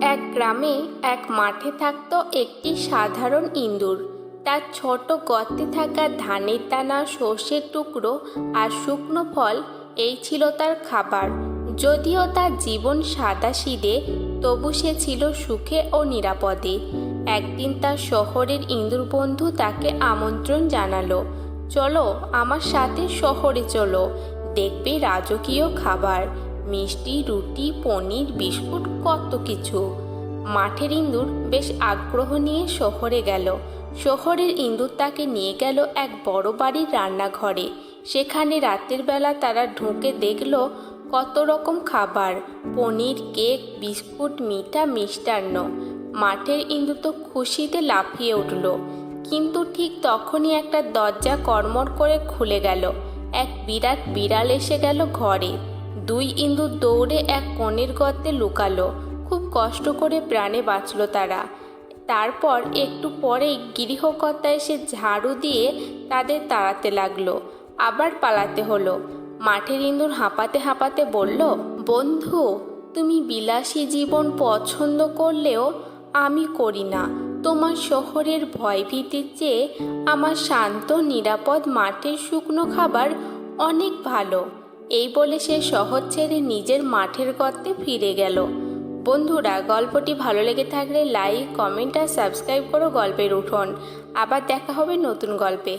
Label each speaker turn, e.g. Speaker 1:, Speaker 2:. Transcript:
Speaker 1: এক গ্রামে এক মাঠে থাকত একটি সাধারণ ইঁদুর। তার ছোট গর্তে থাকা ধানের দানা, সর্ষের টুকরো আর শুকনো ফল, এই ছিল তার খাবার। যদিও তার জীবন সাদাসিধে তবু সে ছিল সুখে ও নিরাপদে। একদিন তার শহরের ইঁদুর বন্ধু তাকে আমন্ত্রণ জানালো, চলো আমার সাথে শহরে চলো, দেখবে রাজকীয় খাবার। মিষ্টি, রুটি, পনির, বিস্কুট, কত কিছু। মাঠের ইঁদুর বেশ আগ্রহ নিয়ে শহরে গেল। শহরের ইঁদুর তাকে নিয়ে গেল এক বড় বাড়ির রান্নাঘরে। সেখানে রাতের বেলা তারা ঢুকে দেখল কত রকম খাবার। পনির, কেক, বিস্কুট, মিঠা, মিষ্টান্ন। মাঠের ইঁদুর তো খুশিতে লাফিয়ে উঠল। কিন্তু ঠিক তখনই একটা দরজা কর্মর করে খুলে গেল। এক বিরাট বিড়াল এসে গেল ঘরে। দুই ইঁদুর দৌড়ে এক কনের গর্তে লুকালো। খুব কষ্ট করে প্রাণে বাঁচল তারা। তারপর একটু পরেই গৃহকর্তা এসে ঝাড়ু দিয়ে তাদের তাড়াতে লাগল। আবার পালাতে হলো। মাঠের ইঁদুর হাঁপাতে হাঁপাতে বলল, বন্ধু, তুমি বিলাসী জীবন পছন্দ করলেও আমি করি না। তোমার শহরের ভয়ভীতির চেয়ে আমার শান্ত, নিরাপদ মাঠের শুকনো খাবার অনেক ভালো। এই বলে সে শহর ছেড়ে নিজের মাঠের গর্তে ফিরে গেল। বন্ধুরা, গল্পটি ভালো লেগে থাকলে লাইক কমেন্ট আর সাবস্ক্রাইব করো গল্পের উঠোন। আবার দেখা হবে নতুন গল্পে।